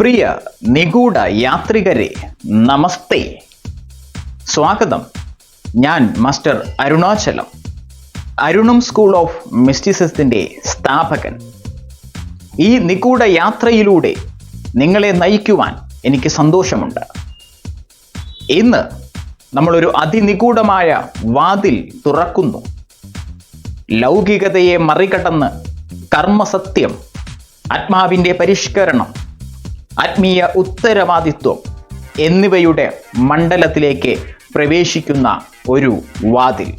പ്രിയ നിഗൂഢ യാത്രികരെ നമസ്തേ. സ്വാഗതം. ഞാൻ മാസ്റ്റർ അരുണാചലം അരുണും സ്കൂൾ ഓഫ് മിസ്റ്റിസിസത്തിന്റെ സ്ഥാപകൻ. ഈ നിഗൂഢ യാത്രയിലൂടെ നിങ്ങളെ നയിക്കുവാൻ എനിക്ക് സന്തോഷമുണ്ട്. ഇന്ന് നമ്മളൊരു അതിനിഗൂഢമായ വാതിൽ തുറക്കുന്നു. ലൗകികതയെ മറികടന്ന് കർമ്മസത്യം ആത്മാവിന്റെ പരിഷ്കരണം ആത്മീയ ഉത്തരവാദിത്വം എന്നിവയുടെ മണ്ഡലത്തിലേക്ക് പ്രവേശിക്കുന്ന ഒരു വാതിൽ.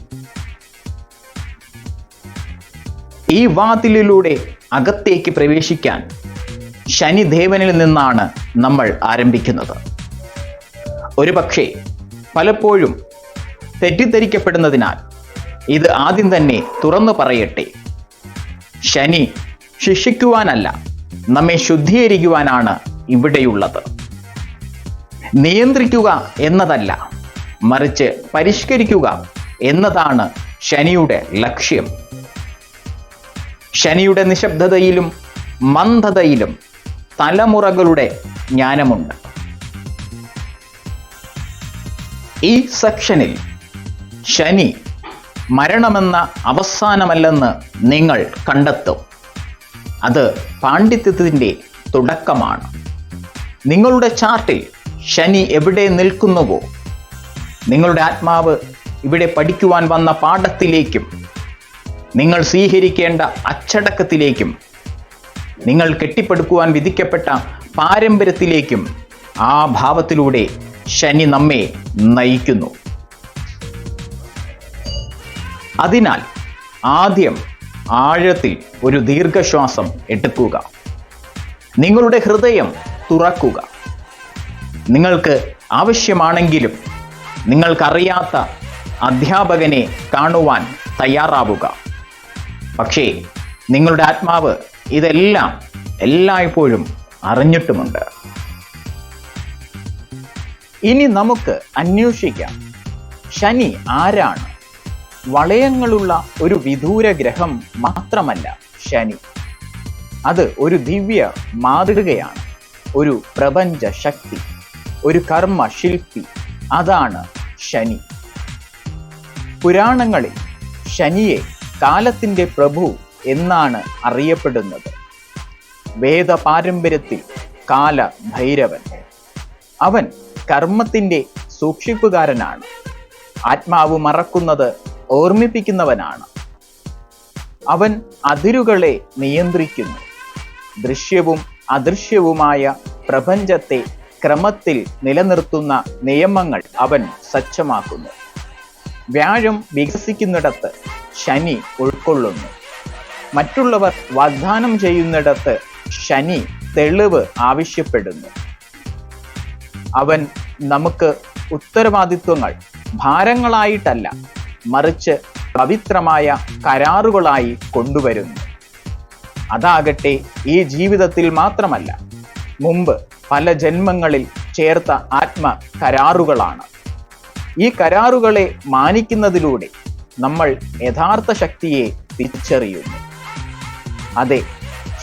ഈ വാതിലിലൂടെ അകത്തേക്ക് പ്രവേശിക്കാൻ ശനിദേവനിൽ നിന്നാണ് നമ്മൾ ആരംഭിക്കുന്നത്. ഒരുപക്ഷെ പലപ്പോഴും തെറ്റിദ്ധരിക്കപ്പെടുന്നതിനാൽ ഇത് ആദ്യം തന്നെ തുറന്നു പറയട്ടെ. ശനി ശിക്ഷിക്കുവാനല്ല നമ്മെ ശുദ്ധീകരിക്കുവാനാണ് ഇവിടെയുള്ളത്. നിയന്ത്രിക്കുക എന്നതല്ല മറിച്ച് പരിഷ്കരിക്കുക എന്നതാണ് ശനിയുടെ ലക്ഷ്യം. ശനിയുടെ നിശബ്ദതയിലും മന്ദതയിലും തലമുറകളുടെ ജ്ഞാനമുണ്ട്. ഈ സെക്ഷനിൽ ശനി മരണമെന്ന അവസാനമല്ലെന്ന് നിങ്ങൾ കണ്ടെത്തും. അത് പാണ്ഡിത്യത്തിന്റെ തുടക്കമാണ്. നിങ്ങളുടെ ചാർട്ടിൽ ശനി എവിടെ നിൽക്കുന്നുവോ നിങ്ങളുടെ ആത്മാവ് ഇവിടെ പഠിക്കുവാൻ വന്ന പാഠത്തിലേക്കും നിങ്ങൾ സ്വീകരിക്കേണ്ട അച്ചടക്കത്തിലേക്കും നിങ്ങൾ കെട്ടിപ്പടുക്കുവാൻ വിധിക്കപ്പെട്ട പാരമ്പര്യത്തിലേക്കും ആ ഭാവത്തിലൂടെ ശനി നമ്മെ നയിക്കുന്നു. അതിനാൽ ആദ്യം ആഴത്തിൽ ഒരു ദീർഘശ്വാസം എടുക്കുക. നിങ്ങളുടെ ഹൃദയം തുറക്കുക. നിങ്ങൾക്ക് ആവശ്യമാണെങ്കിലും നിങ്ങൾക്കറിയാത്ത അധ്യാപകനെ കാണുവാൻ തയ്യാറാവുക. പക്ഷേ നിങ്ങളുടെ ആത്മാവ് ഇതെല്ലാം എല്ലായ്പ്പോഴും അറിഞ്ഞിട്ടുമുണ്ട്. ഇനി നമുക്ക് അന്വേഷിക്കാം. ശനി ആരാണ്? വളയങ്ങളുള്ള ഒരു വിദൂര ഗ്രഹം മാത്രമല്ല ശനി. അത് ഒരു ദിവ്യ മാതൃകയാണ് ഒരു പ്രപഞ്ച ശക്തി ഒരു കർമ്മ ശില്പി. അതാണ് ശനി. പുരാണങ്ങളിൽ ശനിയെ കാലത്തിന്റെ പ്രഭു എന്നാണ് അറിയപ്പെടുന്നത്. വേദ പാരമ്പര്യത്തിൽ കാല ഭൈരവൻ അവൻ കർമ്മത്തിന്റെ സൂക്ഷിപ്പുകാരനാണ്. ആത്മാവ് മറക്കുന്നത് ഓർമ്മിപ്പിക്കുന്നവനാണ്. അവൻ അതിരുകളെ നിയന്ത്രിക്കുന്നു. ദൃശ്യവും അദൃശ്യവുമായ പ്രപഞ്ചത്തെ ക്രമത്തിൽ നിലനിർത്തുന്ന നിയമങ്ങൾ അവൻ സജ്ജമാക്കുന്നു. വ്യാഴം വികസിക്കുന്നിടത്ത് ശനി ഉൾക്കൊള്ളുന്നു. മറ്റുള്ളവർ വാഗ്ദാനം ചെയ്യുന്നിടത്ത് ശനി തെളിവ് ആവശ്യപ്പെടുന്നു. അവൻ നമുക്ക് ഉത്തരവാദിത്വങ്ങൾ ഭാരങ്ങളായിട്ടല്ല മറിച്ച് പവിത്രമായ കരാറുകളായി കൊണ്ടുവരുന്നു. അതാകട്ടെ ഈ ജീവിതത്തിൽ മാത്രമല്ല മുമ്പ് പല ജന്മങ്ങളിൽ ചേർത്ത ആത്മ കരാറുകളാണ്. ഈ കരാറുകളെ മാനിക്കുന്നതിലൂടെ നമ്മൾ യഥാർത്ഥ ശക്തിയെ തിരിച്ചറിയുന്നു. അതെ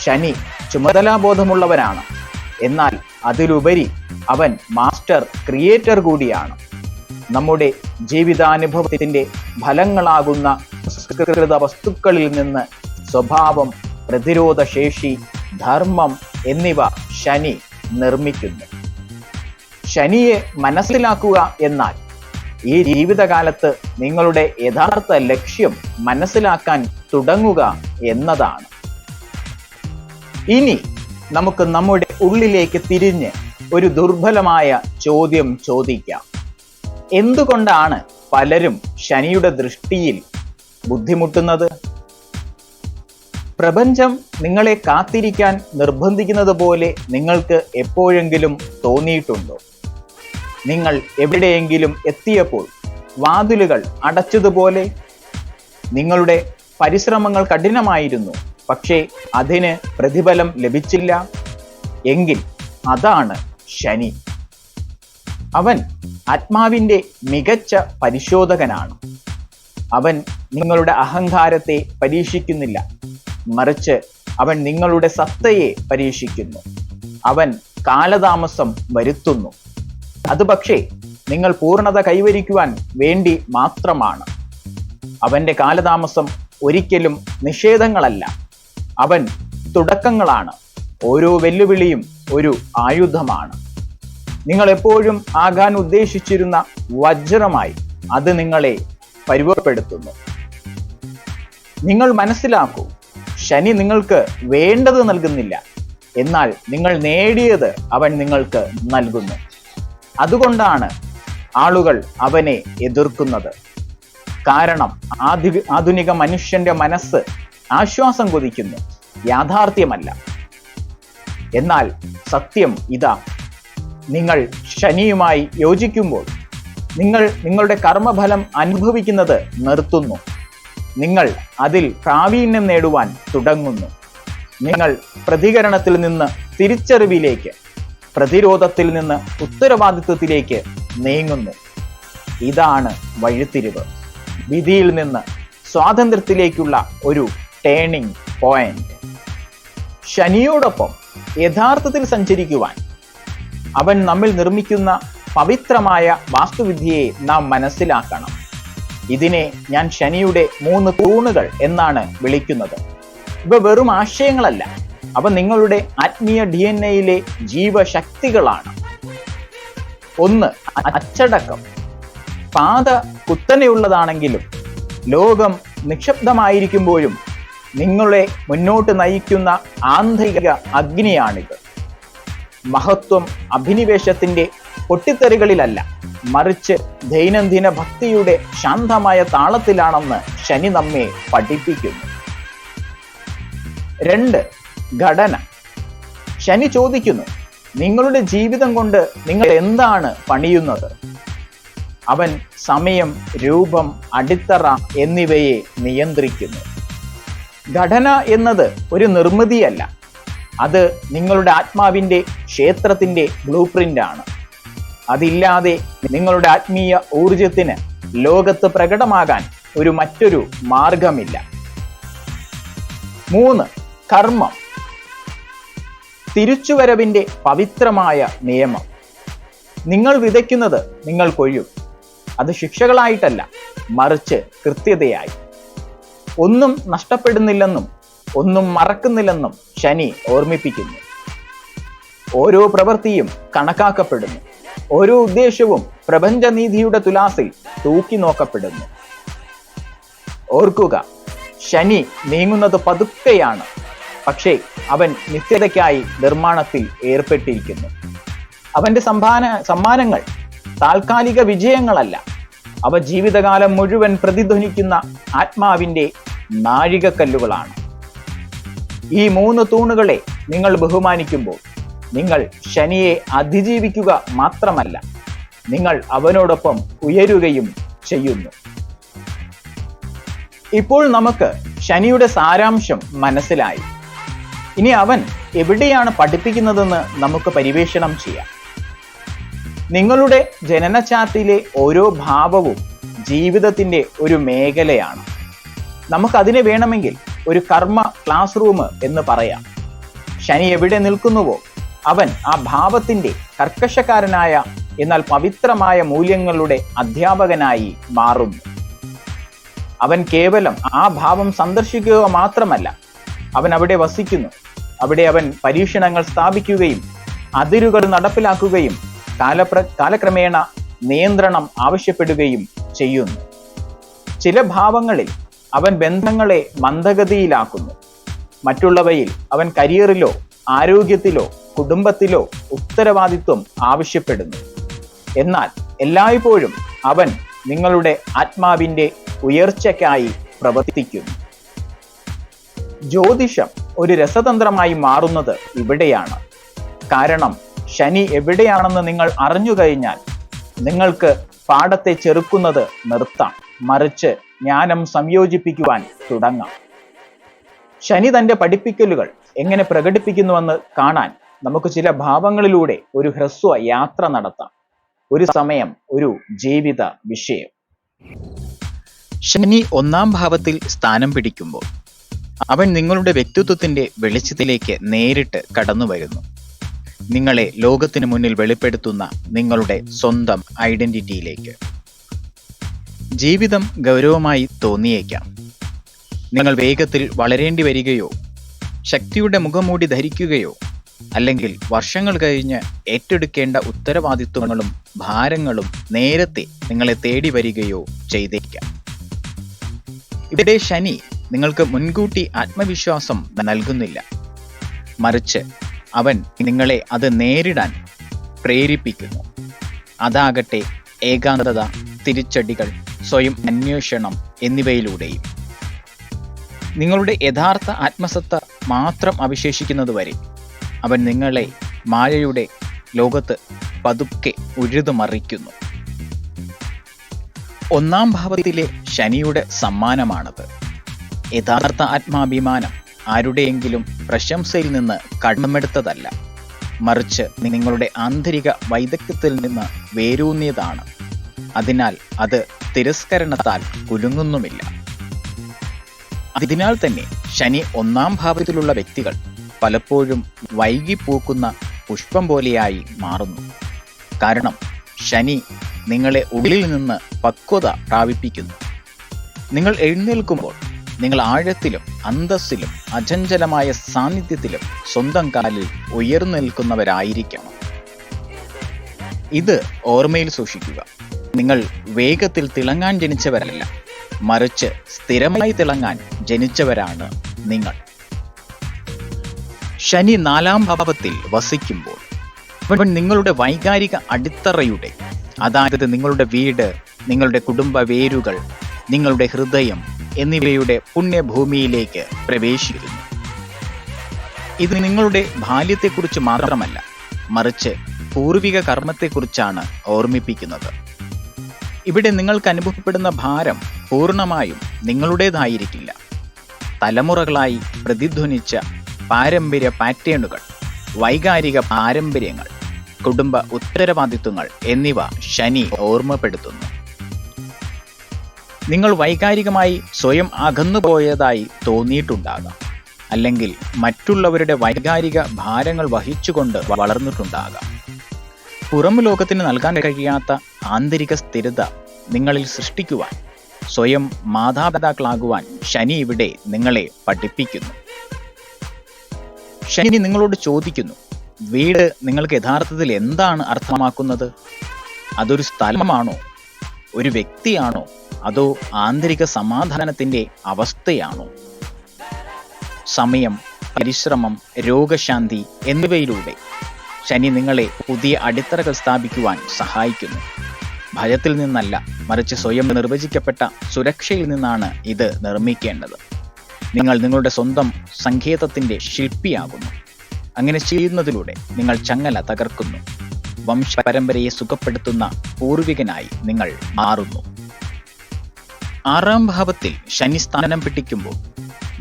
ശനി ചുമതലാബോധമുള്ളവനാണ്. എന്നാൽ അതിലുപരി അവൻ മാസ്റ്റർ ക്രിയേറ്റർ കൂടിയാണ്. നമ്മുടെ ജീവിതാനുഭവത്തിന്റെ ഫലങ്ങളാകുന്ന സംസ്കൃത വസ്തുക്കളിൽ നിന്ന് സ്വഭാവം പ്രതിരോധ ശേഷി ധർമ്മം എന്നിവ ശനി നിർമ്മിക്കുന്നു. ശനിയെ മനസ്സിലാക്കുക എന്നാൽ ഈ ജീവിതകാലത്ത് നിങ്ങളുടെ യഥാർത്ഥ ലക്ഷ്യം മനസ്സിലാക്കാൻ തുടങ്ങുക എന്നതാണ്. ഇനി നമുക്ക് നമ്മുടെ ഉള്ളിലേക്ക് തിരിഞ്ഞ് ഒരു ദുർബലമായ ചോദ്യം ചോദിക്കാം. എന്തുകൊണ്ടാണ് പലരും ശനിയുടെ ദൃഷ്ടിയിൽ ബുദ്ധിമുട്ടുന്നത്? പ്രപഞ്ചം നിങ്ങളെ കാത്തിരിക്കാൻ നിർബന്ധിക്കുന്നത് പോലെ നിങ്ങൾക്ക് എപ്പോഴെങ്കിലും തോന്നിയിട്ടുണ്ടോ? നിങ്ങൾ എവിടെയെങ്കിലും എത്തിയപ്പോൾ വാതിലുകൾ അടച്ചതുപോലെ നിങ്ങളുടെ പരിശ്രമങ്ങൾ കഠിനമായിരുന്നു പക്ഷേ അതിന് പ്രതിഫലം ലഭിച്ചില്ല. എങ്കിൽ അതാണ് ശനി. അവൻ ആത്മാവിന്റെ മികച്ച പരിശോധകനാണ്. അവൻ നിങ്ങളുടെ അഹങ്കാരത്തെ പരീക്ഷിക്കുന്നില്ല. മറിച്ച് അവൻ നിങ്ങളുടെ സത്തയെ പരീക്ഷിക്കുന്നു. അവൻ കാലതാമസം വരുത്തുന്നു. അത് പക്ഷേ നിങ്ങൾ പൂർണത കൈവരിക്കുവാൻ വേണ്ടി മാത്രമാണ്. അവന്റെ കാലതാമസം ഒരിക്കലും നിഷേധങ്ങളല്ല. അവൻ തുടക്കങ്ങളാണ്. ഓരോ വെല്ലുവിളിയും ഒരു ആയുധമാണ്. നിങ്ങൾ എപ്പോഴും ആകാൻ ഉദ്ദേശിച്ചിരുന്ന വജ്രമായി അത് നിങ്ങളെ പരുവപ്പെടുത്തുന്നു നിങ്ങൾ മനസ്സിലാക്കൂ ശനി നിങ്ങൾക്ക് വേണ്ടത് നൽകുന്നില്ല. എന്നാൽ നിങ്ങൾ നേടിയത് അവൻ നിങ്ങൾക്ക് നൽകുന്നു. അതുകൊണ്ടാണ് ആളുകൾ അവനെ എതിർക്കുന്നത്. കാരണം ആധു ആധുനിക മനുഷ്യന്റെ മനസ്സ് ആശ്വാസം കൊതിക്കുന്നു. യാഥാർത്ഥ്യമല്ല. എന്നാൽ സത്യം ഇതാ. നിങ്ങൾ ശനിയുമായി യോജിക്കുമ്പോൾ നിങ്ങൾ നിങ്ങളുടെ കർമ്മഫലം അനുഭവിക്കുന്നത് നിർത്തുന്നു. നിങ്ങൾ അതിൽ പ്രാവീണ്യം നേടുവാൻ തുടങ്ങുന്നു. നിങ്ങൾ പ്രതികരണത്തിൽ നിന്ന് തിരിച്ചറിവിലേക്ക് പ്രതിരോധത്തിൽ നിന്ന് ഉത്തരവാദിത്വത്തിലേക്ക് നീങ്ങുന്നു. ഇതാണ് വഴിത്തിരിവ്. വിധിയിൽ നിന്ന് സ്വാതന്ത്ര്യത്തിലേക്കുള്ള ഒരു ടേണിംഗ് പോയിന്റ് ശനിയോടൊപ്പം യഥാർത്ഥത്തിൽ സഞ്ചരിക്കുവാൻ അവൻ നമ്മിൽ നിർമ്മിക്കുന്ന പവിത്രമായ വാസ്തുവിദ്യയെ നാം മനസ്സിലാക്കണം. ഇതിനെ ഞാൻ ശനിയുടെ മൂന്ന് തൂണുകൾ എന്നാണ് വിളിക്കുന്നത്. ഇവ വെറും ആശയങ്ങളല്ല. അവ നിങ്ങളുടെ ആത്മീയ ഡി എൻ എയിലെ ജീവശക്തികളാണ്. ഒന്ന് അച്ചടക്കം. പാത കുത്തനെയുള്ളതാണെങ്കിലും ലോകം നിക്ഷബ്ദമായിരിക്കുമ്പോഴും നിങ്ങളെ മുന്നോട്ട് നയിക്കുന്ന ആന്തരിക അഗ്നിയാണിത്. മഹത്വം അഭിനിവേശത്തിന്റെ പൊട്ടിത്തെറികളിലല്ല മറിച്ച് ദൈനംദിന ഭക്തിയുടെ ശാന്തമായ താളത്തിലാണെന്ന് ശനി നമ്മെ പഠിപ്പിക്കുന്നു. രണ്ട് ഘടന. ശനി ചോദിക്കുന്നു നിങ്ങളുടെ ജീവിതം കൊണ്ട് നിങ്ങൾ എന്താണ് പണിയുന്നത്? അവൻ സമയം രൂപം അടിത്തറ എന്നിവയെ നിയന്ത്രിക്കുന്നു. ഘടന എന്നത് ഒരു നിർമ്മിതിയല്ല അത് നിങ്ങളുടെ ആത്മാവിന്റെ ക്ഷേത്രത്തിന്റെ ബ്ലൂ പ്രിന്റാണ്. അതില്ലാതെ നിങ്ങളുടെ ആത്മീയ ഊർജത്തിന് ലോകത്ത് പ്രകടമാകാൻ ഒരു മറ്റൊരു മാർഗമില്ല. മൂന്ന് കർമ്മം. തിരിച്ചുവരവിന്റെ പവിത്രമായ നിയമം. നിങ്ങൾ വിതയ്ക്കുന്നത് നിങ്ങൾ കൊയ്യും അത് ശിക്ഷകളായിട്ടല്ല മറിച്ച് കൃത്യതയായി. ഒന്നും നഷ്ടപ്പെടുന്നില്ലെന്നും ഒന്നും മറക്കുന്നില്ലെന്നും ശനി ഓർമ്മിപ്പിക്കുന്നു. ഓരോ പ്രവൃത്തിയും കണക്കാക്കപ്പെടുന്നു. ഓരോ ഉദ്ദേശവും പ്രപഞ്ചനീതിയുടെ തുലാസിൽ തൂക്കി നോക്കപ്പെടുന്നു. ഓർക്കുക ശനി നീങ്ങുന്നത് പതുക്കെയാണ്. പക്ഷേ അവൻ നിത്യതയ്ക്കായി നിർമ്മാണത്തിൽ ഏർപ്പെട്ടിരിക്കുന്നു. അവന്റെ സമ്പാന സമ്മാനങ്ങൾ താൽക്കാലിക വിജയങ്ങളല്ല. അവ ജീവിതകാലം മുഴുവൻ പ്രതിധ്വനിക്കുന്ന ആത്മാവിന്റെ നാഴികക്കല്ലുകളാണ്. ഈ മൂന്ന് തൂണുകളെ നിങ്ങൾ ബഹുമാനിക്കുമ്പോൾ നിങ്ങൾ ശനിയെ അതിജീവിക്കുക മാത്രമല്ല നിങ്ങൾ അവനോടൊപ്പം ഉയരുകയും ചെയ്യുന്നു. ഇപ്പോൾ നമുക്ക് ശനിയുടെ സാരാംശം മനസ്സിലായി. ഇനി അവൻ എവിടെയാണ് പഠിപ്പിക്കുന്നതെന്ന് നമുക്ക് പരിവേഷണം ചെയ്യാം. നിങ്ങളുടെ ജനനചാത്തിലെ ഓരോ ഭാവവും ജീവിതത്തിന്റെ ഒരു മേഖലയാണ്. നമുക്കതിനെ വേണമെങ്കിൽ ഒരു കർമ്മ ക്ലാസ് റൂം എന്ന് പറയാം. ശനി എവിടെ നിൽക്കുന്നുവോ അവൻ ആ ഭാവത്തിന്റെ കർക്കശക്കാരനായ എന്നാൽ പവിത്രമായ മൂല്യങ്ങളുടെ അധ്യാപകനായി മാറുന്നു. അവൻ കേവലം ആ ഭാവം സന്ദർശിക്കുക മാത്രമല്ല അവൻ അവിടെ വസിക്കുന്നു. അവിടെ അവൻ പരീക്ഷണങ്ങൾ സ്ഥാപിക്കുകയും അതിരുകൾ നടപ്പിലാക്കുകയും കാലപ്ര കാലക്രമേണ നിയന്ത്രണം ആവശ്യപ്പെടുകയും ചെയ്യുന്നു. ചില ഭാവങ്ങളിൽ അവൻ ബന്ധങ്ങളെ മന്ദഗതിയിലാക്കുന്നു. മറ്റുള്ളവയിൽ അവൻ കരിയറിലോ ആരോഗ്യത്തിലോ കുടുംബത്തിലോ ഉത്തരവാദിത്വം ആവശ്യപ്പെടുന്നു. എന്നാൽ എല്ലായ്പ്പോഴും അവൻ നിങ്ങളുടെ ആത്മാവിന്റെ ഉയർച്ചയ്ക്കായി പ്രവർത്തിക്കുന്നു. ജ്യോതിഷം ഒരു രസതന്ത്രമായി മാറുന്നത് ഇവിടെയാണ്. കാരണം ശനി എവിടെയാണെന്ന് നിങ്ങൾ അറിഞ്ഞു കഴിഞ്ഞാൽ നിങ്ങൾക്ക് പാഠത്തെ ചെറുക്കുന്നത് നിർത്താം. മറിച്ച് ജ്ഞാനം സംയോജിപ്പിക്കുവാൻ തുടങ്ങാം. ശനി തന്റെ പഠിപ്പിക്കലുകൾ എങ്ങനെ പ്രകടിപ്പിക്കുന്നുവെന്ന് കാണാൻ നമുക്ക് ചില ഭാവങ്ങളിലൂടെ ഒരു ഹ്രസ്വ യാത്ര നടത്താം. ഒരു സമയം ഒരു ജീവിത വിഷയം. ശനി ഒന്നാം ഭാവത്തിൽ സ്ഥാനം പിടിക്കുമ്പോൾ അവൻ നിങ്ങളുടെ വ്യക്തിത്വത്തിന്റെ വെളിച്ചത്തിലേക്ക് നേരിട്ട് കടന്നു വരുന്നു. നിങ്ങളെ ലോകത്തിന് മുന്നിൽ വെളിപ്പെടുത്തുന്ന നിങ്ങളുടെ സ്വന്തം ഐഡന്റിറ്റിയിലേക്ക്. ജീവിതം ഗൗരവമായി തോന്നിയേക്കാം. നിങ്ങൾ വേഗത്തിൽ വളരേണ്ടി വരികയോ ശക്തിയുടെ മുഖംമൂടി ധരിക്കുകയോ അല്ലെങ്കിൽ വർഷങ്ങൾ കഴിഞ്ഞ് ഏറ്റെടുക്കേണ്ട ഉത്തരവാദിത്വങ്ങളും ഭാരങ്ങളും നേരത്തെ നിങ്ങളെ തേടി വരികയോ ചെയ്തേക്കാം ഇവിടെ ശനി നിങ്ങൾക്ക് മുൻകൂട്ടി ആത്മവിശ്വാസം നൽകുന്നില്ല. മറിച്ച് അവൻ നിങ്ങളെ അത് നേരിടാൻ പ്രേരിപ്പിക്കുന്നു. അതാകട്ടെ ഏകാന്തത തിരിച്ചടികൾ സ്വയം അന്വേഷണം എന്നിവയിലൂടെയും. നിങ്ങളുടെ യഥാർത്ഥ ആത്മസത്ത മാത്രം അവശേഷിക്കുന്നതുവരെ അവൻ നിങ്ങളെ മായയുടെ ലോകത്ത് പതുക്കെ ഉഴുതുമറിക്കുന്നു. ഒന്നാം ഭാവത്തിലെ ശനിയുടെ സമ്മാനമാണത്. യഥാർത്ഥ ആത്മാഭിമാനം ആരുടെയെങ്കിലും പ്രശംസയിൽ നിന്ന് കടമെടുത്തതല്ല. മറിച്ച് നിങ്ങളുടെ ആന്തരിക വൈദഗ്ധ്യത്തിൽ നിന്ന് വേരൂന്നിയതാണ്. അതിനാൽ അത് തിരസ്കരണത്താൽ കുലുങ്ങുന്നുമില്ല. അതിനാൽ തന്നെ ശനി ഒന്നാം ഭാവത്തിലുള്ള വ്യക്തികൾ പലപ്പോഴും വൈകിപ്പൂക്കുന്ന പുഷ്പം പോലെയായി മാറുന്നു. കാരണം ശനി നിങ്ങളെ ഉള്ളിൽ നിന്ന് പക്വത പ്രാപിപ്പിക്കുന്നു. നിങ്ങൾ എഴുന്നേൽക്കുമ്പോൾ നിങ്ങൾ ആഴത്തിലും അന്തസ്സിലും അചഞ്ചലമായ സാന്നിധ്യത്തിലും സ്വന്തം കാലിൽ ഉയർന്നു നിൽക്കുന്നവരായിരിക്കണം ഇത് ഓർമ്മയിൽ സൂക്ഷിക്കുക. നിങ്ങൾ വേഗത്തിൽ തിളങ്ങാൻ ജനിച്ചവരല്ല. മറിച്ച് സ്ഥിരമായി തിളങ്ങാൻ ജനിച്ചവരാണ് നിങ്ങൾ. ശനി നാലാം ഭാവത്തിൽ വസിക്കുമ്പോൾ നിങ്ങളുടെ വൈകാരിക അടിത്തറയുടെ അതായത് നിങ്ങളുടെ വീട് നിങ്ങളുടെ കുടുംബ വേരുകൾ നിങ്ങളുടെ ഹൃദയം എന്നിവയുടെ പുണ്യഭൂമിയിലേക്ക് പ്രവേശിക്കുന്നു. ഇത് നിങ്ങളുടെ ബാല്യത്തെക്കുറിച്ച് മാത്രമല്ല മറിച്ച് പൂർവിക കർമ്മത്തെക്കുറിച്ചാണ് ഓർമ്മിപ്പിക്കുന്നത്. ഇവിടെ നിങ്ങൾക്ക് അനുഭവപ്പെടുന്ന ഭാരം പൂർണമായും നിങ്ങളുടേതായിരിക്കില്ല. തലമുറകളായി പ്രതിധ്വനിച്ച പാരമ്പര്യ പാറ്റേണുകൾ വൈകാരിക പാരമ്പര്യങ്ങൾ കുടുംബ ഉത്തരവാദിത്വങ്ങൾ എന്നിവ ശനി ഓർമ്മപ്പെടുത്തുന്നു. നിങ്ങൾ വൈകാരികമായി സ്വയം അകന്നുപോയതായി തോന്നിയിട്ടുണ്ടാകാം. അല്ലെങ്കിൽ മറ്റുള്ളവരുടെ വൈകാരിക ഭാരങ്ങൾ വഹിച്ചുകൊണ്ട് വളർന്നിട്ടുണ്ടാകാം. പുറം ലോകത്തിന് നൽകാൻ കഴിയാത്ത ആന്തരിക സ്ഥിരത നിങ്ങളിൽ സൃഷ്ടിക്കുവാൻ സ്വയം മാതാപിതാക്കളാകുവാൻ ശനി ഇവിടെ നിങ്ങളെ പഠിപ്പിക്കുന്നു. ശനി നിങ്ങളോട് ചോദിക്കുന്നു വീട് നിങ്ങൾക്ക് യഥാർത്ഥത്തിൽ എന്താണ് അർത്ഥമാക്കുന്നത്? അതൊരു സ്ഥലമാണോ? ഒരു വ്യക്തിയാണോ? അതോ ആന്തരിക സമാധാനത്തിന്റെ അവസ്ഥയാണോ? സമയം പരിശ്രമം രോഗശാന്തി എന്നിവയിലൂടെ ശനി നിങ്ങളെ പുതിയ അടിത്തറകൾ സ്ഥാപിക്കുവാൻ സഹായിക്കുന്നു. ഭയത്തിൽ നിന്നല്ല മറിച്ച് സ്വയം നിർവചിക്കപ്പെട്ട സുരക്ഷയിൽ നിന്നാണ് ഇത് നിർമ്മിക്കേണ്ടത്. നിങ്ങൾ നിങ്ങളുടെ സ്വന്തം സങ്കേതത്തിന്റെ ശില്പിയാകുന്നു. അങ്ങനെ ചെയ്യുന്നതിലൂടെ നിങ്ങൾ ചങ്ങല തകർക്കുന്നു. വംശപരമ്പരയെ സുഖപ്പെടുത്തുന്ന പൂർവികനായി നിങ്ങൾ മാറുന്നു. ആറാം ഭാവത്തിൽ ശനി സ്ഥാനം പിടിക്കുമ്പോൾ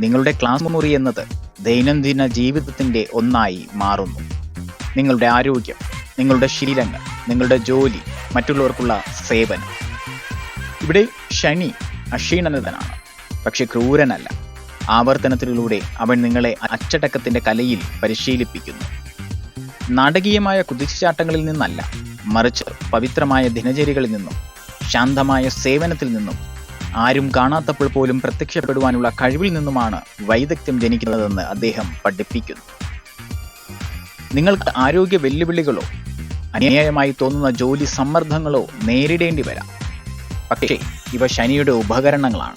നിങ്ങളുടെ ക്ലാസ് മുറി എന്നത് ദൈനംദിന ജീവിതത്തിന്റെ ഒന്നായി മാറുന്നു. നിങ്ങളുടെ ആരോഗ്യം നിങ്ങളുടെ ശീലങ്ങൾ നിങ്ങളുടെ ജോലി മറ്റുള്ളവർക്കുള്ള സേവനം. ഇവിടെ ശനി അക്ഷീണനതനാണ് പക്ഷെ ക്രൂരനല്ല. ആവർത്തനത്തിലൂടെ അവൻ നിങ്ങളെ അച്ചടക്കത്തിന്റെ കലയിൽ പരിശീലിപ്പിക്കുന്നു. നാടകീയമായ കുതിച്ചുചാട്ടങ്ങളിൽ നിന്നല്ല മറിച്ച് പവിത്രമായ ദിനചര്യകളിൽ നിന്നും ശാന്തമായ സേവനത്തിൽ നിന്നും ആരും കാണാത്തപ്പോൾ പോലും പ്രത്യക്ഷപ്പെടുവാനുള്ള കഴിവിൽ നിന്നുമാണ് വൈദഗ്ധ്യം ജനിക്കുന്നതെന്ന് അദ്ദേഹം പഠിപ്പിക്കുന്നു. നിങ്ങൾക്ക് ആരോഗ്യ വെല്ലുവിളികളോ അന്യായമായി തോന്നുന്ന ജോലി സമ്മർദ്ദങ്ങളോ നേരിടേണ്ടി വരാം. പക്ഷേ ഇവ ശനിയുടെ ഉപകരണങ്ങളാണ്.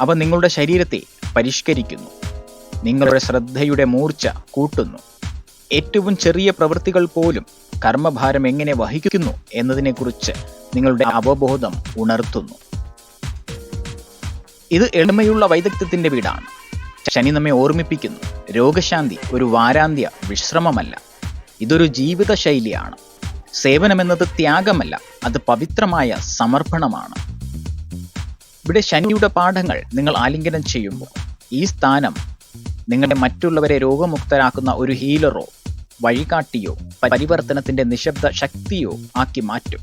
അവ നിങ്ങളുടെ ശരീരത്തെ പരിഷ്കരിക്കുന്നു. നിങ്ങളുടെ ശ്രദ്ധയുടെ മൂർച്ച കൂട്ടുന്നു. ഏറ്റവും ചെറിയ പ്രവൃത്തികൾ പോലും കർമ്മഭാരം എങ്ങനെ വഹിക്കുന്നു എന്നതിനെക്കുറിച്ച് നിങ്ങളുടെ അവബോധം ഉണർത്തുന്നു. ഇത് എളിമയുള്ള വൈദഗ്ധ്യത്തിന്റെ വീടാണ്. ശനി നമ്മെ ഓർമ്മിപ്പിക്കുന്നു. രോഗശാന്തി ഒരു വാരാന്ത്യ വിശ്രമമല്ല. ഇതൊരു ജീവിതശൈലിയാണ്. സേവനമെന്നത് ത്യാഗമല്ല അത് പവിത്രമായ സമർപ്പണമാണ്. ഇവിടെ ശനിയുടെ പാഠങ്ങൾ നിങ്ങൾ ആലിംഗനം ചെയ്യുമ്പോൾ ഈ സ്ഥാനം നിങ്ങളുടെ മറ്റുള്ളവരെ രോഗമുക്തരാക്കുന്ന ഒരു ഹീലറോ വഴികാട്ടിയോ പരിവർത്തനത്തിന്റെ നിശബ്ദ ശക്തിയോ ആക്കി മാറ്റും.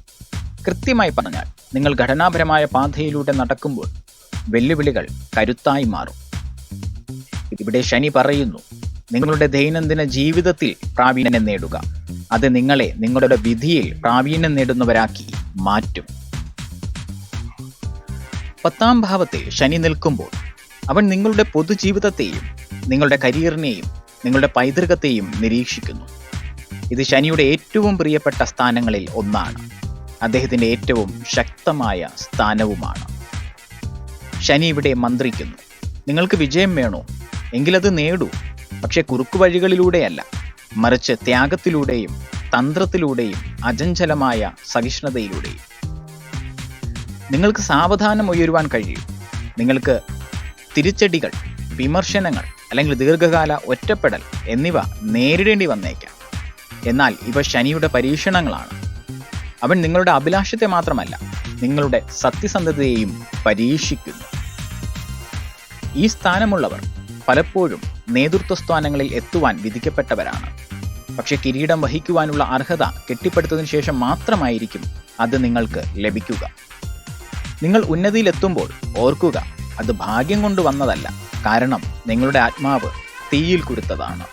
കൃത്യമായി പറഞ്ഞാൽ നിങ്ങൾ ഘടനാപരമായ പാതയിലൂടെ നടക്കുമ്പോൾ വെല്ലുവിളികൾ കരുത്തായി മാറും. ഇവിടെ ശനി പറയുന്നു നിങ്ങളുടെ ദൈനംദിന ജീവിതത്തിൽ പ്രാവീണ്യം നേടുക. അത് നിങ്ങളെ നിങ്ങളുടെ വിധിയിൽ പ്രാവീണ്യം നേടുന്നവരാക്കി മാറ്റും. പത്താം ഭാവത്തിൽ ശനി നിൽക്കുമ്പോൾ അവൻ നിങ്ങളുടെ പൊതുജീവിതത്തെയും നിങ്ങളുടെ കരിയറിനെയും നിങ്ങളുടെ പൈതൃകത്തെയും നിരീക്ഷിക്കുന്നു. ഇത് ശനിയുടെ ഏറ്റവും പ്രിയപ്പെട്ട സ്ഥാനങ്ങളിൽ ഒന്നാണ്. അദ്ദേഹത്തിന്റെ ഏറ്റവും ശക്തമായ സ്ഥാനവുമാണ്. ശനി ഇവിടെ മന്ത്രിക്കുന്നു. നിങ്ങൾക്ക് വിജയം വേണോ? എങ്കിലത് നേടൂ. പക്ഷെ കുറുക്കു വഴികളിലൂടെയല്ല. മറിച്ച് ത്യാഗത്തിലൂടെയും തന്ത്രത്തിലൂടെയും അജഞ്ചലമായ സഹിഷ്ണുതയിലൂടെയും. നിങ്ങൾക്ക് സാവധാനം ഉയരുവാൻ കഴിയും. നിങ്ങൾക്ക് തിരിച്ചടികൾ വിമർശനങ്ങൾ അല്ലെങ്കിൽ ദീർഘകാല ഒറ്റപ്പെടൽ എന്നിവ നേരിടേണ്ടി വന്നേക്കാം. എന്നാൽ ഇവ ശനിയുടെ പരീക്ഷണങ്ങളാണ്. അവൻ നിങ്ങളുടെ അഭിലാഷത്തെ മാത്രമല്ല നിങ്ങളുടെ സത്യസന്ധതയെയും പരീക്ഷിക്കുന്നു. ഈ സ്ഥാനമുള്ളവർ പലപ്പോഴും നേതൃത്വ സ്ഥാനങ്ങളിൽ എത്തുവാൻ വിധിക്കപ്പെട്ടവരാണ്. പക്ഷെ കിരീടം വഹിക്കുവാനുള്ള അർഹത കെട്ടിപ്പടുത്തതിനു ശേഷം മാത്രമായിരിക്കും അത് നിങ്ങൾക്ക് ലഭിക്കുക. നിങ്ങൾ ഉന്നതിയിലെത്തുമ്പോൾ ഓർക്കുക അത് ഭാഗ്യം കൊണ്ട് വന്നതല്ല. കാരണം നിങ്ങളുടെ ആത്മാവ് തീയിൽ കുരുത്തതാണ്.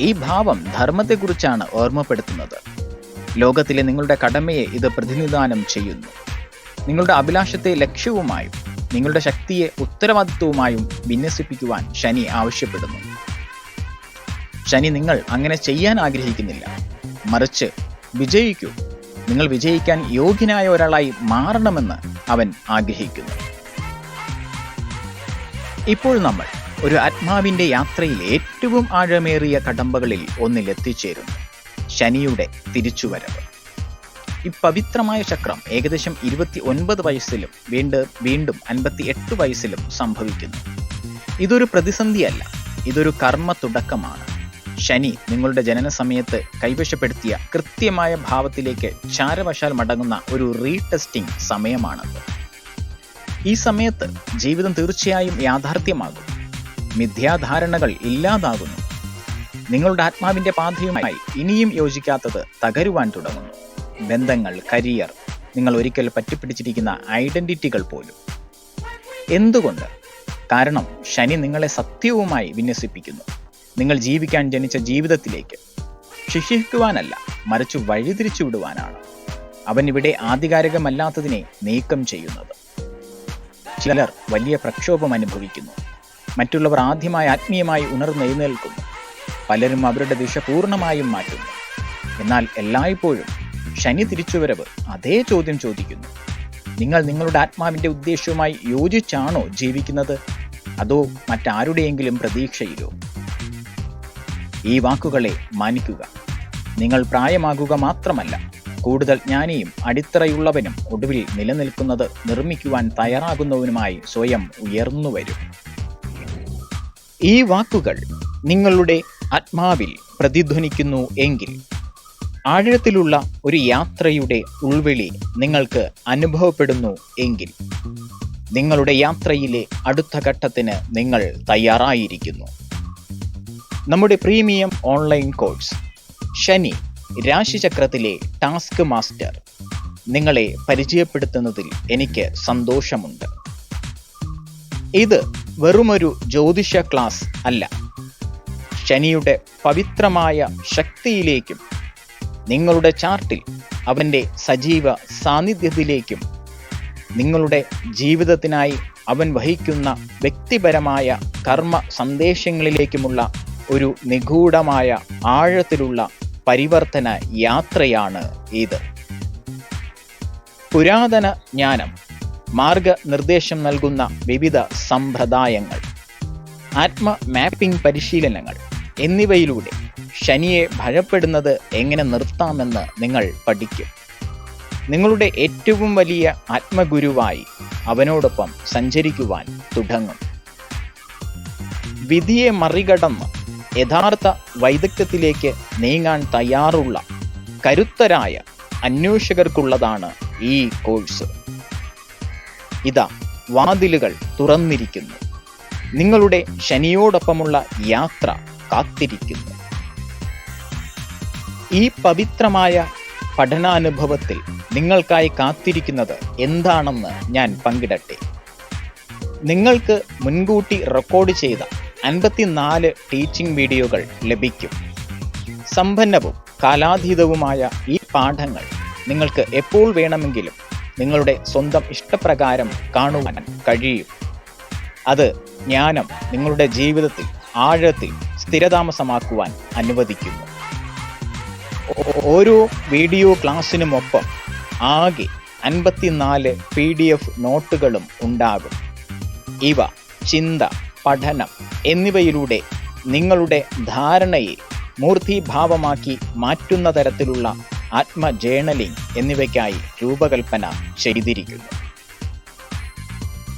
ഈ ഭാവം ധർമ്മത്തെക്കുറിച്ചാണ് ഓർമ്മപ്പെടുത്തുന്നത്. ലോകത്തിലെ നിങ്ങളുടെ കടമയെ ഇത് പ്രതിനിധാനം ചെയ്യുന്നു. നിങ്ങളുടെ അഭിലാഷത്തെ ലക്ഷ്യവുമായും നിങ്ങളുടെ ശക്തിയെ ഉത്തരവാദിത്വവുമായും വിന്യസിപ്പിക്കുവാൻ ശനി ആവശ്യപ്പെടുന്നു. ശനി നിങ്ങൾ അങ്ങനെ ചെയ്യാൻ ആഗ്രഹിക്കുന്നില്ല. മറിച്ച് വിജയിക്കൂ. നിങ്ങൾ വിജയിക്കാൻ യോഗ്യനായ ഒരാളായി മാറണമെന്ന് അവൻ ആഗ്രഹിക്കുന്നു. ഇപ്പോൾ നമ്മൾ ഒരു ആത്മാവിന്റെ യാത്രയിൽ ഏറ്റവും ആഴമേറിയ കടമ്പകളിൽ ഒന്നിൽ എത്തിച്ചേരുന്നു ശനിയുടെ തിരിച്ചുവരവ്. ഈ പവിത്രമായ ചക്രം ഏകദേശം ഇരുപത്തി ഒൻപത് വയസ്സിലും വീണ്ടും വീണ്ടും അൻപത്തി എട്ട് വയസ്സിലും സംഭവിക്കുന്നു. ഇതൊരു പ്രതിസന്ധിയല്ല ഇതൊരു കർമ്മ തുടക്കമാണ്. ശനി നിങ്ങളുടെ ജനന സമയത്ത് കൈവശപ്പെടുത്തിയ കൃത്യമായ ഭാവത്തിലേക്ക് ചാരവശാൽ മടങ്ങുന്ന ഒരു റീടെസ്റ്റിംഗ് സമയമാണത് ഈ സമയത്ത് ജീവിതം തീർച്ചയായും യാഥാർത്ഥ്യമാകും. മിഥ്യാധാരണകൾ ഇല്ലാതാകുന്നു. നിങ്ങളുടെ ആത്മാവിന്റെ പാതയുമായി ഇനിയും യോജിക്കാത്തത് തകരുവാൻ തുടങ്ങുന്നു. ബന്ധങ്ങൾ കരിയർ നിങ്ങൾ ഒരിക്കൽ പറ്റിപ്പിടിച്ചിരിക്കുന്ന ഐഡന്റിറ്റികൾ പോലും. എന്തുകൊണ്ട്? കാരണം ശനി നിങ്ങളെ സത്യവുമായി വിന്യസിപ്പിക്കുന്നു. നിങ്ങൾ ജീവിക്കാൻ ജനിച്ച ജീവിതത്തിലേക്ക് ശിക്ഷിക്കുവാനല്ല മറിച്ച് വഴിതിരിച്ചു വിടുവാനാണ്. അവൻ ഇവിടെ ആധികാരികമല്ലാത്തതിനെ നീക്കം ചെയ്യുന്നത്. ചിലർ വലിയ പ്രക്ഷോഭം അനുഭവിക്കുന്നു. മറ്റുള്ളവർ ആദ്യമായി ആത്മീയമായി ഉണർന്നെഴുന്നേൽക്കുന്നു പലരും അവരുടെ ദിശ പൂർണമായും മാറ്റുന്നു. എന്നാൽ എല്ലായ്പ്പോഴും ശനി തിരിച്ചുവരവ് അതേ ചോദ്യം ചോദിക്കുന്നു. നിങ്ങൾ നിങ്ങളുടെ ആത്മാവിന്റെ ഉദ്ദേശവുമായി യോജിച്ചാണോ ജീവിക്കുന്നത്? അതോ മറ്റാരുടെയെങ്കിലും പ്രതീക്ഷയിലോ? ഈ വാക്കുകളെ മാനിക്കുക. നിങ്ങൾ പ്രായമാകുക മാത്രമല്ല കൂടുതൽ ജ്ഞാനിയും അടിത്തറയുള്ളവനും ഒടുവിൽ നിലനിൽക്കുന്നത് നിർമ്മിക്കുവാൻ തയ്യാറാകുന്നവനുമായി സ്വയം ഉയർന്നു വരും. ഈ വാക്കുകൾ നിങ്ങളുടെ ആത്മാവിൽ പ്രതിധ്വനിക്കുന്നു എങ്കിൽ ആഴത്തിലുള്ള ഒരു യാത്രയുടെ ഉൾവിളി നിങ്ങൾക്ക് അനുഭവപ്പെടുന്നു എങ്കിൽ നിങ്ങളുടെ യാത്രയിലെ അടുത്ത ഘട്ടത്തിന് നിങ്ങൾ തയ്യാറായിരിക്കുന്നു. നമ്മുടെ പ്രീമിയം ഓൺലൈൻ കോഴ്സ്. ശനി രാശിചക്രത്തിലെ ടാസ്ക് മാസ്റ്റർ. നിങ്ങളെ പരിചയപ്പെടുത്തുന്നതിൽ എനിക്ക് സന്തോഷമുണ്ട്. ഇത് വെറുമൊരു ജ്യോതിഷ ക്ലാസ് അല്ല. ശനിയുടെ പവിത്രമായ ശക്തിയിലേക്കും നിങ്ങളുടെ ചാർട്ടിൽ അവന്റെ സജീവ സാന്നിധ്യത്തിലേക്കും നിങ്ങളുടെ ജീവിതത്തിനായി അവൻ വഹിക്കുന്ന വ്യക്തിപരമായ കർമ്മ സന്ദേശങ്ങളിലേക്കുമുള്ള ഒരു നിഗൂഢമായ ആഴത്തിലുള്ള പരിവർത്തന യാത്രയാണ് ഇത്. പുരാതന ജ്ഞാനം മാർഗനിർദ്ദേശം നൽകുന്ന വിവിധ സമ്പ്രദായങ്ങൾ ആത്മ മാപ്പിംഗ് പരിശീലനങ്ങൾ എന്നിവയിലൂടെ ശനിയെ ഭയപ്പെടുന്നത് എങ്ങനെ നിർത്താമെന്ന് നിങ്ങൾ പഠിക്കും. നിങ്ങളുടെ ഏറ്റവും വലിയ ആത്മഗുരുവായി അവനോടൊപ്പം സഞ്ചരിക്കുവാൻ തുടങ്ങും. വിധിയെ മറികടന്ന് യഥാർത്ഥ വൈദഗ്ധ്യത്തിലേക്ക് നീങ്ങാൻ തയ്യാറുള്ള കരുത്തരായ അന്വേഷകർക്കുള്ളതാണ് ഈ കോഴ്സ്. ഇതാ വാതിലുകൾ തുറന്നിരിക്കുന്നു. നിങ്ങളുടെ ശനിയോടൊപ്പമുള്ള യാത്ര കാത്തിരിക്കുന്നു. ഈ പവിത്രമായ പഠനാനുഭവത്തിൽ നിങ്ങൾക്കായി കാത്തിരിക്കുന്നത് എന്താണെന്ന് ഞാൻ പങ്കിടട്ടെ. നിങ്ങൾക്ക് മുൻകൂട്ടി റെക്കോർഡ് ചെയ്ത അൻപത്തിനാല് ടീച്ചിങ് വീഡിയോകൾ ലഭിക്കും. സമ്പന്നവും കാലാതീതവുമായ ഈ പാഠങ്ങൾ നിങ്ങൾക്ക് എപ്പോൾ വേണമെങ്കിലും നിങ്ങളുടെ സ്വന്തം ഇഷ്ടപ്രകാരം കാണുവാൻ കഴിയും. അത് ജ്ഞാനം നിങ്ങളുടെ ജീവിതത്തിൽ ആഴത്തിൽ സ്ഥിരതാമസമാക്കുവാൻ അനുവദിക്കുന്നു. ഓരോ വീഡിയോ ക്ലാസ്സിനുമൊപ്പം ആകെ അൻപത്തിനാല് പി ഡി എഫ് നോട്ടുകളും ഉണ്ടാകും. ഇവ ചിന്ത പഠനം എന്നിവയിലൂടെ നിങ്ങളുടെ ധാരണയെ മൂർത്തിഭാവമാക്കി മാറ്റുന്ന തരത്തിലുള്ള ആത്മ ജേണലിംഗ് എന്നിവയ്ക്കായി രൂപകൽപ്പന ചെയ്തിരിക്കുന്നു.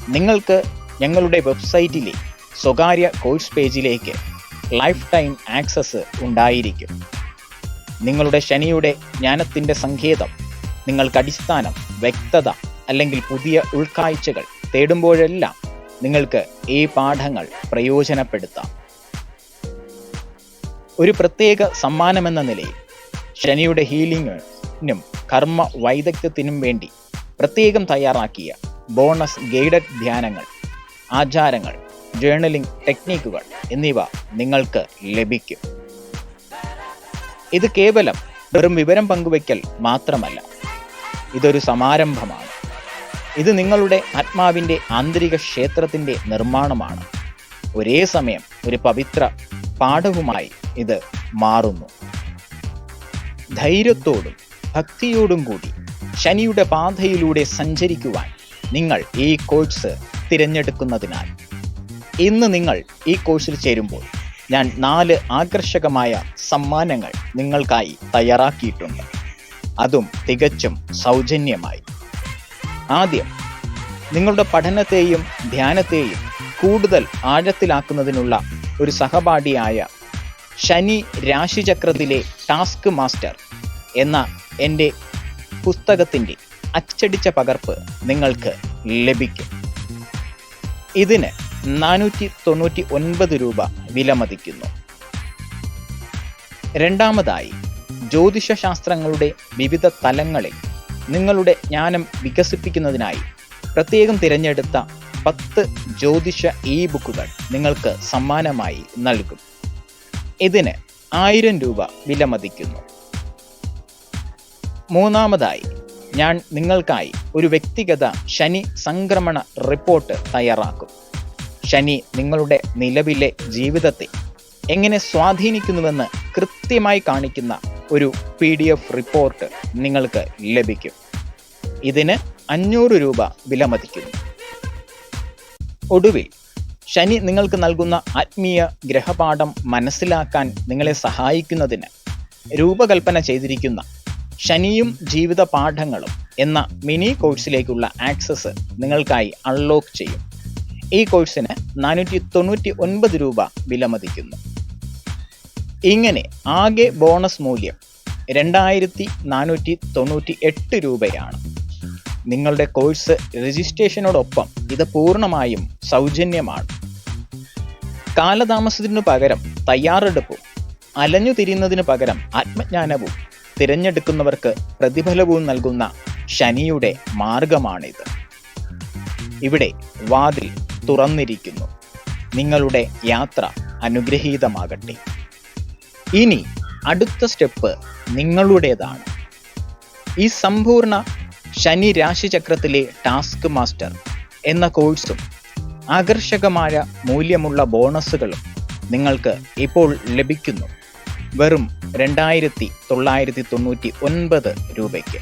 നിങ്ങൾക്ക് ഞങ്ങളുടെ വെബ്സൈറ്റിലെ സ്വകാര്യ കോഴ്സ് പേജിലേക്ക് ലൈഫ് ടൈം ആക്സസ് ഉണ്ടായിരിക്കും. നിങ്ങളുടെ ശനിയുടെ ജ്ഞാനത്തിന്റെ സങ്കേതം നിങ്ങൾക്ക് അടിസ്ഥാനം വ്യക്തത അല്ലെങ്കിൽ പുതിയ ഉൾക്കാഴ്ചകൾ തേടുമ്പോഴെല്ലാം നിങ്ങൾക്ക് ഈ പാഠങ്ങൾ പ്രയോജനപ്പെടുത്താം. ഒരു പ്രത്യേക സമ്മാനമെന്ന നിലയിൽ ശനിയുടെ ഹീലിംഗിനും കർമ്മ വൈദഗ്ധ്യത്തിനും വേണ്ടി പ്രത്യേകം തയ്യാറാക്കിയ ബോണസ് ഗൈഡഡ് ധ്യാനങ്ങൾ ആചാരങ്ങൾ ജേർണലിംഗ് ടെക്നീക്കുകൾ എന്നിവ നിങ്ങൾക്ക് ലഭിക്കും. ഇത് കേവലം വെറും വിവരം പങ്കുവയ്ക്കൽ മാത്രമല്ല ഇതൊരു സമാരംഭമാണ്. ഇത് നിങ്ങളുടെ ആത്മാവിന്റെ ആന്തരിക ക്ഷേത്രത്തിന്റെ നിർമ്മാണമാണ്. ഒരേ സമയം ഒരു പവിത്ര പാഠവുമായി ഇത് മാറുന്നു. ധൈര്യത്തോടും ഭക്തിയോടും കൂടി ശനിയുടെ പാതയിലൂടെ സഞ്ചരിക്കുവാൻ നിങ്ങൾ ഈ കോഴ്സ് തിരഞ്ഞെടുക്കുന്നതിനാൽ. ഇന്ന് നിങ്ങൾ ഈ കോഴ്സിൽ ചേരുമ്പോൾ ഞാൻ നാല് ആകർഷകമായ സമ്മാനങ്ങൾ നിങ്ങൾക്കായി തയ്യാറാക്കിയിട്ടുണ്ട്. അതും തികച്ചും സൗജന്യമായി. ആദ്യം നിങ്ങളുടെ പഠനത്തെയും ധ്യാനത്തെയും കൂടുതൽ ആഴത്തിലാക്കുന്നതിനുള്ള ഒരു സഹപാഠിയായ ശനി രാശിചക്രത്തിലെ ടാസ്ക് മാസ്റ്റർ എന്ന എന്റെ പുസ്തകത്തിന്റെ അച്ചടിച്ച പകർപ്പ് നിങ്ങൾക്ക് ലഭിക്കും. ഇതിന് നാനൂറ്റി തൊണ്ണൂറ്റി ഒൻപത് രൂപ വിലമതിക്കുന്നു. രണ്ടാമതായി ജ്യോതിഷശാസ്ത്രങ്ങളുടെ വിവിധ തലങ്ങളിൽ നിങ്ങളുടെ ജ്ഞാനം വികസിപ്പിക്കുന്നതിനായി പ്രത്യേകം തിരഞ്ഞെടുത്ത പത്ത് ജ്യോതിഷ ഇ ബുക്കുകൾ നിങ്ങൾക്ക് സമ്മാനമായി നൽകും. ഇതിന് ആയിരം രൂപ വിലമതിക്കുന്നു. മൂന്നാമതായി ഞാൻ നിങ്ങൾക്കായി ഒരു വ്യക്തിഗത ശനി സംക്രമണ റിപ്പോർട്ട് തയ്യാറാക്കും. ശനി നിങ്ങളുടെ നിലവിലെ ജീവിതത്തെ എങ്ങനെ സ്വാധീനിക്കുന്നുവെന്ന് കൃത്യമായി കാണിക്കുന്ന ഒരു പി ഡി എഫ് റിപ്പോർട്ട് നിങ്ങൾക്ക് ലഭിക്കും. ഇതിന് അഞ്ഞൂറ് രൂപ വില മതിക്കുന്നു. ഒടുവിൽ ശനി നിങ്ങൾക്ക് നൽകുന്ന ആത്മീയ ഗ്രഹപാഠം മനസ്സിലാക്കാൻ നിങ്ങളെ സഹായിക്കുന്നതിന് രൂപകൽപ്പന ചെയ്തിരിക്കുന്ന ശനിയും ജീവിത പാഠങ്ങളും എന്ന മിനി കോഴ്സിലേക്കുള്ള ആക്സസ് നിങ്ങൾക്കായി അൺലോക്ക് ചെയ്യും. ഈ കോഴ്സിന് നാനൂറ്റി തൊണ്ണൂറ്റി ഒൻപത് രൂപ വില മതിക്കുന്നു. ഇങ്ങനെ ആകെ ബോണസ് മൂല്യം രണ്ടായിരത്തി നാനൂറ്റി തൊണ്ണൂറ്റി എട്ട് രൂപയാണ്. നിങ്ങളുടെ കോഴ്സ് രജിസ്ട്രേഷനോടൊപ്പം ഇത് പൂർണമായും സൗജന്യമാണ്. കാലതാമസത്തിനു പകരം തയ്യാറെടുപ്പും അലഞ്ഞു തിരിയുന്നതിനു പകരം ആത്മജ്ഞാനവും തിരഞ്ഞെടുക്കുന്നവർക്ക് പ്രതിഫലവും നൽകുന്ന ശനിയുടെ മാർഗമാണിത്. ഇവിടെ വാതിൽ തുറന്നിരിക്കുന്നു. നിങ്ങളുടെ യാത്ര അനുഗ്രഹീതമാകട്ടെ. ഇനി അടുത്ത സ്റ്റെപ്പ് നിങ്ങളുടേതാണ്. ഈ സമ്പൂർണ ശനി രാശിചക്രത്തിലെ ടാസ്ക് മാസ്റ്റർ എന്ന കോഴ്സും ആകർഷകമായ മൂല്യമുള്ള ബോണസുകളും നിങ്ങൾക്ക് ഇപ്പോൾ ലഭിക്കുന്നു. വെറും രണ്ടായിരത്തി തൊള്ളായിരത്തി തൊണ്ണൂറ്റി ഒൻപത് രൂപയ്ക്ക്.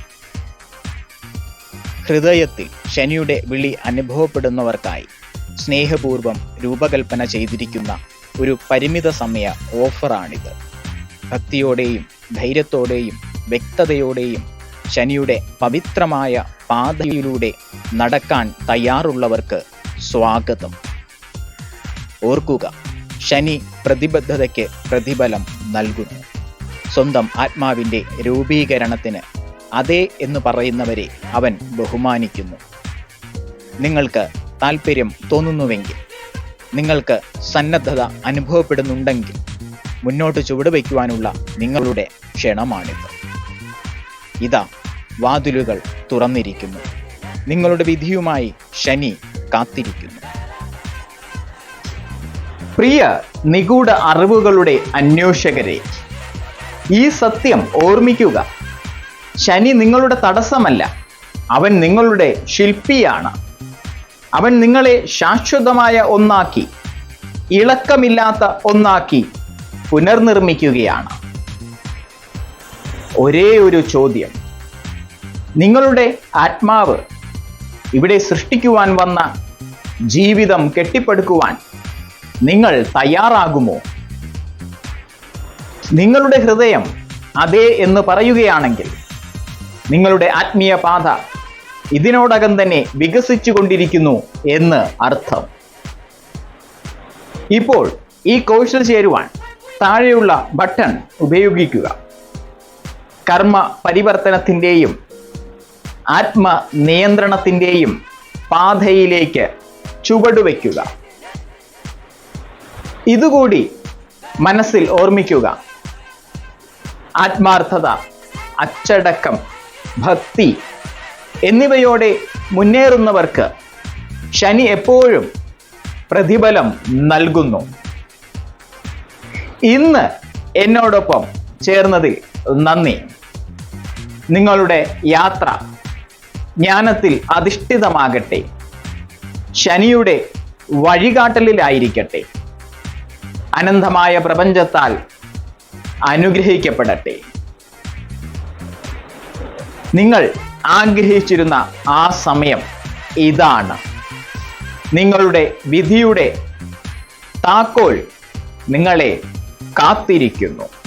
ഹൃദയത്തിൽ ശനിയുടെ വിളി അനുഭവപ്പെടുന്നവർക്കായി സ്നേഹപൂർവം രൂപകൽപ്പന ചെയ്തിരിക്കുന്ന ഒരു പരിമിത സമയ ഓഫറാണിത്. ഭക്തിയോടെയും ധൈര്യത്തോടെയും വ്യക്തതയോടെയും ശനിയുടെ പവിത്രമായ പാതയിലൂടെ നടക്കാൻ തയ്യാറുള്ളവർക്ക് സ്വാഗതം. ഓർക്കുക ശനി പ്രതിബദ്ധതയ്ക്ക് പ്രതിഫലം നൽകുന്നു. സ്വന്തം ആത്മാവിന്റെ രൂപീകരണത്തിന് അതെ എന്ന് പറയുന്നവരെ അവൻ ബഹുമാനിക്കുന്നു. നിങ്ങൾക്ക് താല്പര്യം തോന്നുന്നുവെങ്കിൽ നിങ്ങൾക്ക് സന്നദ്ധത അനുഭവപ്പെടുന്നുണ്ടെങ്കിൽ മുന്നോട്ട് ചുവടുവയ്ക്കുവാനുള്ള നിങ്ങളുടെ ക്ഷണമാണിത്. ഇതാ വാതിലുകൾ തുറന്നിരിക്കുന്നു. നിങ്ങളുടെ വിധിയുമായി ശനി കാത്തിരിക്കുന്നു. പ്രിയ നിഗൂഢ അറിവുകളുടെ അന്വേഷകരെ ഈ സത്യം ഓർമ്മിക്കുക. ശനി നിങ്ങളുടെ തടസ്സമല്ല. അവൻ നിങ്ങളുടെ ശില്പിയാണ്. അവൻ നിങ്ങളെ ശാശ്വതമായ ഒന്നാക്കി ഇളക്കമില്ലാത്ത ഒന്നാക്കി പുനർനിർമ്മിക്കുകയാണ്. ഒരേ ഒരു ചോദ്യം. നിങ്ങളുടെ ആത്മാവ് ഇവിടെ സൃഷ്ടിക്കുവാൻ വന്ന ജീവിതം കെട്ടിപ്പടുക്കുവാൻ നിങ്ങൾ തയ്യാറാകുമോ? നിങ്ങളുടെ ഹൃദയം അതെ എന്ന് പറയുകയാണെങ്കിൽ നിങ്ങളുടെ ആത്മീയ പാത ഇതിനോടകം തന്നെ വികസിച്ചു കൊണ്ടിരിക്കുന്നു എന്ന് അർത്ഥം. ഇപ്പോൾ ഈ കോഴ്സിൽ ചേരുവാൻ താഴെയുള്ള ബട്ടൺ ഉപയോഗിക്കുക. കർമ്മ പരിവർത്തനത്തിന്റെയും ആത്മ നിയന്ത്രണത്തിന്റെയും പാതയിലേക്ക് ചുവടുവയ്ക്കുക ഇതുകൂടി മനസ്സിൽ ഓർമ്മിക്കുക. ആത്മാർത്ഥത അച്ചടക്കം ഭക്തി എന്നിവയോടെ മുന്നേറുന്നവർക്ക് ശനി എപ്പോഴും പ്രതിഫലം നൽകുന്നു. ഇന്ന് എന്നോടൊപ്പം ചേർന്നതിൽ നന്ദി. നിങ്ങളുടെ യാത്ര ജ്ഞാനത്തിൽ അധിഷ്ഠിതമാകട്ടെ. ശനിയുടെ വഴികാട്ടലിലായിരിക്കട്ടെ. അനന്തമായ പ്രപഞ്ചത്താൽ അനുഗ്രഹിക്കപ്പെടട്ടെ. നിങ്ങൾ ആഗ്രഹിച്ചിരുന്ന ആ സമയം ഇതാണ്. നിങ്ങളുടെ വിധിയുടെ താക്കോൽ നിങ്ങളെ കാത്തിരിക്കുന്നു.